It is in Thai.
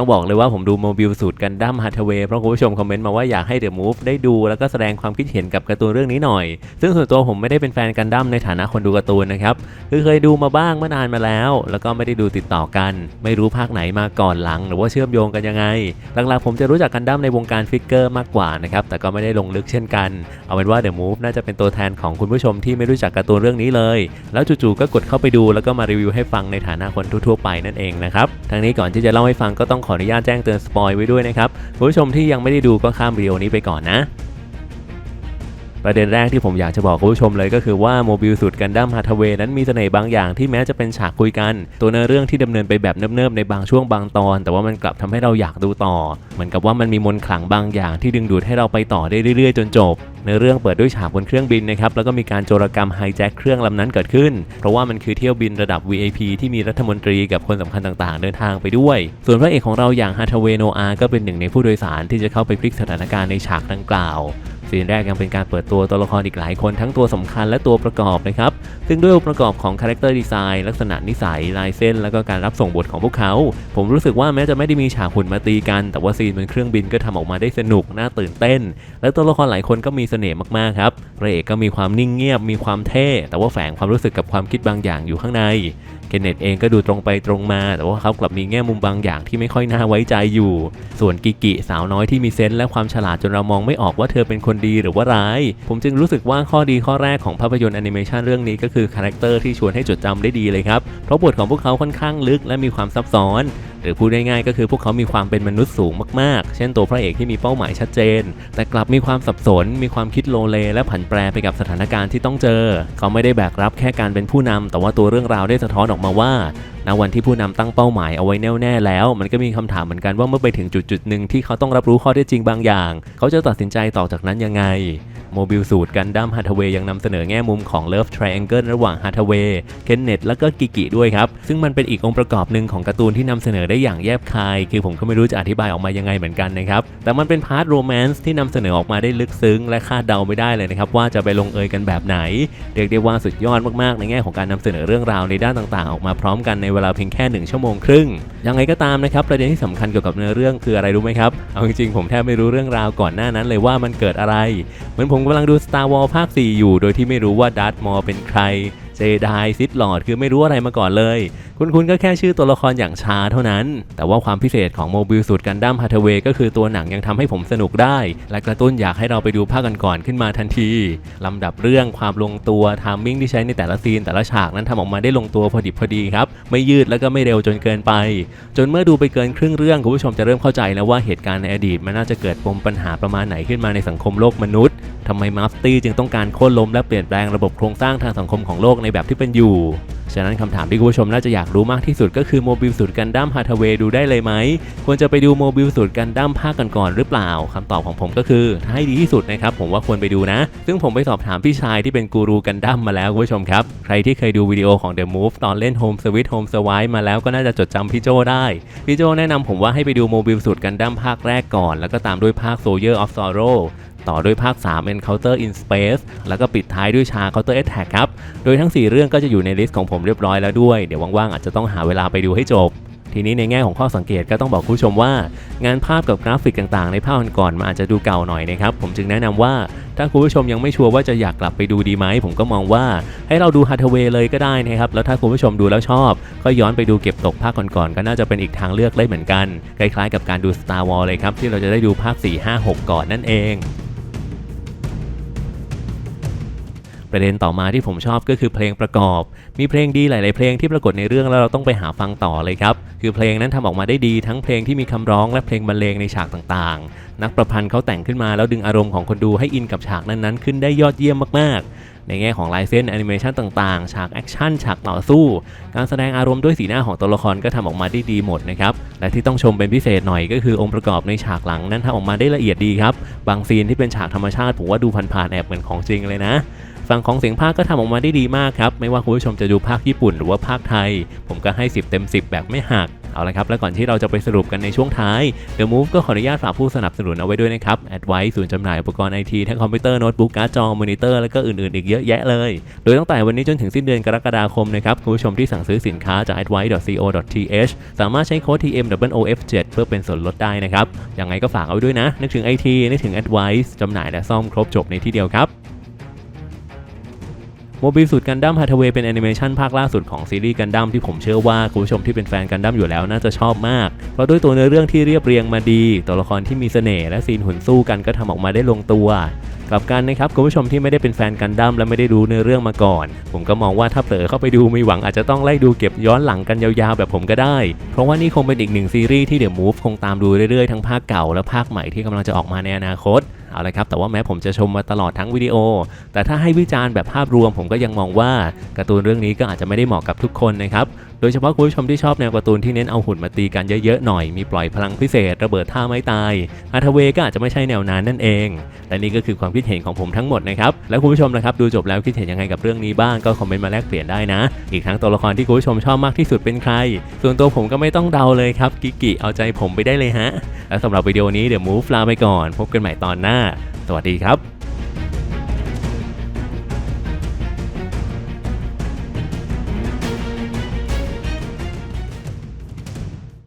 ต้องบอกเลยว่าผมดูโมบิลสูตรกันดั้มฮัตเวย์เพราะคุณผู้ชมคอมเมนต์มาว่าอยากให้เดอะมูฟได้ดูแล้วก็แสดงความคิดเห็นกับการ์ตูนเรื่องนี้หน่อย ซึ่งส่วนตัวผมไม่ได้เป็นแฟนกันดั้มในฐานะคนดูการ์ตูนนะครับคือเคยดูมาบ้างเมื่อนานมาแล้ว แล้วก็ไม่ได้ดูติดต่อกัน ไม่รู้ภาคไหนมาก่อนหลัง หรือว่าเชื่อมโยงกันยังไงหลักๆผมจะรู้จักกันดั้มในวงการฟิกเกอร์มากกว่านะครับแต่ก็ไม่ได้ลงลึกเช่นกัน เอาเป็นว่า The Move น่าจะเป็นตัวแทนของคุณผู้ชมที่ไม่รู้จักการ์ตูนเรื่องนี้เลย แล้วจู่ๆก็กดเข้าไปดูแล้วก็มารีวิวให้ฟังในฐานะคนทั่วๆไปนั่นเองนะครับทั้งนี้ก่อนที่จะเล่าให้ฟังก็ต้องขขออนุญาตแจ้งเตือนสปอยไว้ด้วยนะครับผู้ชมที่ยังไม่ได้ดูก็ข้ามวิดีโอนี้ไปก่อนนะ ประเด็นแรกที่ผมอยากจะบอกคุณผู้ชมเลยก็คือว่าโมบิลสุดกันดั้มฮาทเวนั้นมีเสน่ห์บางอย่างที่แม้จะเป็นฉากคุยกัน ตัวเนื้อเรื่องที่ดำเนินไปแบบเนิบๆในบางช่วงบางตอน แต่ว่ามันกลับทำให้เราอยากดูต่อ เหมือนกับว่ามันมีมนขลังบางอย่างที่ดึงดูดให้เราไปต่อได้เรื่อยๆ จนจบเนื้อเรื่องเปิดด้วยฉากบนเครื่องบินนะครับแล้วก็มีการโจรกรรมไฮแจ็คเครื่องลำนั้นเกิดขึ้น เพราะว่ามันคือเที่ยวบินระดับ VIP ที่มีรัฐมนตรีกับคนสำคัญต่างๆ เดินทางไปด้วย ส่วนพระเอกของเราอย่างฮาทเวโนอาก็เป็นหนึ่งในผู้โดยสารที่จะเข้าไปพลิกสถานการณ์ในฉากดังกล่าว ซีนแรกยังเป็นการเปิดตัวตัวละครอีกหลายคนทั้งตัวสำคัญและตัวประกอบนะครับ ซึ่งด้วยองค์ประกอบของคาแรคเตอร์ดีไซน์ลักษณะนิสัยลายเส้น แล้วก็การรับส่งบทของพวกเขา ผมรู้สึกว่าแม้จะไม่ได้มีฉากหุ่นมาตีกัน แต่ว่าซีนบนเครื่องบินก็ทำออกมาได้สนุกน่าตื่นเต้น และตัวละครหลายคนก็มีเสน่ห์มากๆครับพระเอกก็มีความนิ่งเงียบมีความเท่ แต่ว่าแฝงความรู้สึกกับความคิดบางอย่างอยู่ข้างใน เคนเนตเองก็ดูตรงไปตรงมา แต่ว่าเขากลับมีแง่มุมบางอย่างที่ไม่ค่อยน่าไว้ใจอยู่ ส่วนกิกิสาวน้อยที่มีเซนส์และความฉลาดจนเรามองไม่ออกว่าเธอเป็นคนดีหรือว่าร้าย ผมจึงรู้สึกว่าข้อดีข้อแรกของภาพยนตร์แอนิเมชันเรื่องนี้ก็คือคาแรคเตอร์ที่ชวนให้จดจำได้ดีเลยครับ เพราะบทของพวกเขาค่อนข้างลึกและมีความซับซ้อน หรือพูดง่ายๆก็คือพวกเขามีความเป็นมนุษย์สูงมากๆ เช่นตัวพระเอกที่มีเป้าหมายชัดเจน แต่กลับมีความสับสน มีความคิดโลเล และผันแปรไปกับสถานการณ์ที่ต้องเจอ เขาไม่ได้แบกรับแค่การเป็นผู้นำแต่ว่าตัวเรื่องราวได้สะท้อนออกมาว่า วันที่ผู้นำตั้งเป้าหมายเอาไว้แน่วแน่แล้ว มันก็มีคำถามเหมือนกันว่าเมื่อไปถึงจุดจุดหนึ่งที่เขาต้องรับรู้ข้อเท็จจริงบางอย่าง เขาจะตัดสินใจต่อจากนั้นยังไงโมบิลสูตรกันดั้มฮัตเวย์ยังนำเสนอแง่มุมของเลิฟทริแองเกิลระหว่างฮัตเวย์เคนเนตและก็กิกิด้วยครับ ซึ่งมันเป็นอีกองค์ประกอบหนึ่งของการ์ตูนที่นำเสนอได้อย่างแยบคาย คือผมก็ไม่รู้จะอธิบายออกมายังไงเหมือนกันนะครับ แต่มันเป็นพาร์ทโรแมนต์ที่นำเสนอออกมาได้ลึกซึ้ง และคาดเดาไม่ได้เลยนะครับ ว่าจะไปลงเอยกันแบบไหน เรียกได้ว่าสุดยอดมากๆ ในแง่ของการนำเสนอเรื่องราวในด้านต่างๆ ออกมาพร้อมกันในเวลาเพียงแค่ 1 ชั่วโมงครึ่ง ยังไงก็ตามนะครับประเด็นที่สำคัญเกี่ยวกับเนื้อเรื่องคืออะไรรู้ไหมครับ เอาจริงๆผมแทบไม่รู้เรื่องราวก่อนหน้านั้นเลยว่ามันเกิดอะไร เหมือนผมกำลังดู Star Wars ภาค 4 อยู่ โดยที่ไม่รู้ว่าดัตมอร์เป็นใคร เจไดซิดหลอดคือไม่รู้อะไรมาก่อนเลย คุณคุณก็แค่ชื่อตัวละครอย่างชาเท่านั้น แต่ว่าความพิเศษของโมบิลสูตรกันดั้มฮัตเวย์ก็คือตัวหนังยังทำให้ผมสนุกได้ และกระตุ้นอยากให้เราไปดูภาคกันก่อนๆขึ้นมาทันทีลำดับเรื่องความลงตัวทามมิ่งที่ใช้ในแต่ละซีนแต่ละฉากนั้นทำออกมาได้ลงตัวพอดิบพอดีครับไม่ยืดแล้วก็ไม่เร็วจนเกินไป จนเมื่อดูไปเกินครึ่งเรื่องคุณผู้ชมจะเริ่มเข้าใจแล้วว่าเหตุการณ์ในอดีตมันน่าจะเกิดปมปัญหาประมาณไหนขึ้นมาในสังคมโลกมนุษย์ ทำไมมาฟตี้จึงต้องการโค่นล้มและเปลี่ยนแปลงระบบโครงสร้างทางสังคมของโลกในแบบที่เป็นอยู่ ฉะนั้นคำถามที่คุณผู้ชมน่าจะอยากรู้มากที่สุดก็คือโมบิลสูตรกันดั้มฮาทเวย์ดูได้เลยไหม ควรจะไปดูโมบิลสูตรกันดั้มภาคกันก่อนหรือเปล่าคำตอบของผมก็คือถ้าให้ดีที่สุดนะครับผมว่าควรไปดูนะ ซึ่งผมไปสอบถามพี่ชายที่เป็นกูรูกันดั้มมาแล้วคุณผู้ชมครับ ใครที่เคยดูวิดีโอของ The Move ตอนเล่น Home Sweet Home s w i มาแล้วก็น่าจะจดจำพี่โจได้พี่โจแนะนำผมว่าให้ไปดูโมบิลสูตรกันดั้มภาคแรกก่อน แล้วก็ตามด้วยภาค Soldier of Sorrow ต่อด้วยภาค 3 Encounter in Space แล้วก็ปิดท้ายด้วยชา Counter Attack ครับ โดยทั้ง 4 เรื่องก็จะอยู่ในลิสต์ของผมเรียบร้อยแล้วด้วย เดี๋ยวว่างๆอาจจะต้องหาเวลาไปดูให้จบทีนี้ในแง่ของข้อสังเกตก็ต้องบอกผู้ชมว่า งานภาพกับกราฟิกต่างๆ ในภาพก่อนๆมันอาจจะดูเก่าหน่อยนะครับผมจึงแนะนำว่า ถ้าคุณผู้ชมยังไม่ชัวร์ว่าจะอยากกลับไปดูดีไหมผมก็มองว่า ให้เราดูฮัตเวย์เลยก็ได้นะครับแล้วถ้าคุณผู้ชมดูแล้วชอบ ก็ย้อนไปดูเก็บตกภาคก่อนๆก็น่าจะเป็นอีกทางเลือกได้เหมือนกันคล้ายๆกับการดู Star Wars เลยครับที่เราจะได้ดูภาค 4 5 6 ก่อนนั่นเอง ประเด็นต่อมาที่ผมชอบก็คือเพลงประกอบ มีเพลงดีหลาย ๆ เพลงที่ปรากฏในเรื่องแล้วเราต้องไปหาฟังต่อเลยครับ คือเพลงนั้นทำออกมาได้ดีทั้งเพลงที่มีคำร้องและเพลงบรรเลงในฉากต่าง ๆ นักประพันธ์เขาแต่งขึ้นมาแล้วดึงอารมณ์ของคนดูให้อินกับฉากนั้น ๆ ขึ้นได้ยอดเยี่ยมมาก ๆ ในแง่ของลายเส้นแอนิเมชันต่าง ๆ ฉากแอคชั่นฉากต่อสู้ การแสดงอารมณ์ด้วยสีหน้าของตัวละครก็ทำออกมาได้ดีหมดนะครับ และที่ต้องชมเป็นพิเศษหน่อยก็คือองค์ประกอบในฉากหลังนั้นทำออกมาได้ละเอียดดีครับ บางซีนที่เป็นฉากธรรมชาติผมว่าดูผ่านๆแอบเหมือนของจริงเลยนะ ฝั่งของเสียงภาคก็ทำออกมาได้ดีมากครับ ไม่ว่าคุณผู้ชมจะดูภาคญี่ปุ่นหรือว่าภาคไทย ผมก็ให้ 10 เต็ม 10 แบบไม่หักเอาละครับ และก่อนที่เราจะไปสรุปกันในช่วงท้าย The Move ก็ขออนุญาตฝากผู้สนับสนุนเอาไว้ด้วยนะครับ Advice ศูนย์จำหน่ายอุปกรณ์ไอทีทั้งคอมพิวเตอร์โน้ตบุ๊กการ์ดจอมอนิเตอร์แล้วก็อื่นๆ อีกเยอะแยะเลย โดยตั้งแต่วันนี้จนถึงสิ้นเดือนกรกฎาคมนะครับ คุณผู้ชมที่สั่งซื้อสินค้าจาก advice.co.th สามารถใช้โค้ด TMWOF7 เพื่อเป็นส่วนลดได้นะครับยังไงก็ฝากเอาไว้ด้วยนะนึกถึง IT นึกถึง Advice จำหน่ายและซ่อมครบจบในที่เดียวครับ โมบิลสุดกันดั้มฮาทเวย์เป็นแอนิเมชันภาคล่าสุดของซีรีส์กันดั้มที่ผมเชื่อว่าคุณผู้ชมที่เป็นแฟนกันดั้มอยู่แล้วน่าจะชอบมาก เพราะด้วยตัวเนื้อเรื่องที่เรียบเรียงมาดี ตัวละครที่มีเสน่ห์และซีนหุ่นสู้กันก็ทำออกมาได้ลงตัว กลับกันนะครับคุณผู้ชมที่ไม่ได้เป็นแฟนกันดั้มและไม่ได้ดูเนื้อเรื่องมาก่อน ผมก็มองว่าถ้าเผลอเข้าไปดูมีหวังอาจจะต้องไล่ดูเก็บย้อนหลังกันยาวๆแบบผมก็ได้ เพราะว่านี่คงเป็นอีกหนึ่งซีรีส์ที่เดี๋ยวมูฟคงตามดูเรื่อยๆทั้งภาคเก่าและภาคใหม่ที่กำลังจะออกมาในอนาคต เอาละครับแต่ว่าแม้ผมจะชมมาตลอดทั้งวิดีโอ แต่ถ้าให้วิจารณ์แบบภาพรวมผมก็ยังมองว่าการ์ตูนเรื่องนี้ก็อาจจะไม่ได้เหมาะกับทุกคนนะครับ โดยเฉพาะคุณผู้ชมที่ชอบแนวการ์ตูนที่เน้นเอาหุ่นมาตีกันเยอะๆหน่อย มีปล่อยพลังพิเศษ ระเบิดท่าไม้ตายอาทเวก็อาจจะไม่ใช่แนวนั้นนั่นเอง และนี่ก็คือความคิดเห็นของผมทั้งหมดนะครับ แล้วคุณผู้ชมนะครับดูจบแล้วคิดเห็นยังไงกับเรื่องนี้บ้างก็คอมเมนต์มาแลกเปลี่ยนได้นะ อีกทั้งตัวละครที่คุณผู้ชมชอบมากที่สุดเป็นใคร ส่วนตัวผมก็ไม่ต้องเดาเลยครับกิกิเอาใจผมไปได้เลยฮะและสำหรับวิดีโอนี้เดี๋ยวมูฟลาไปก่อน พบกันใหม่ตอนหน้า สวัสดีครับ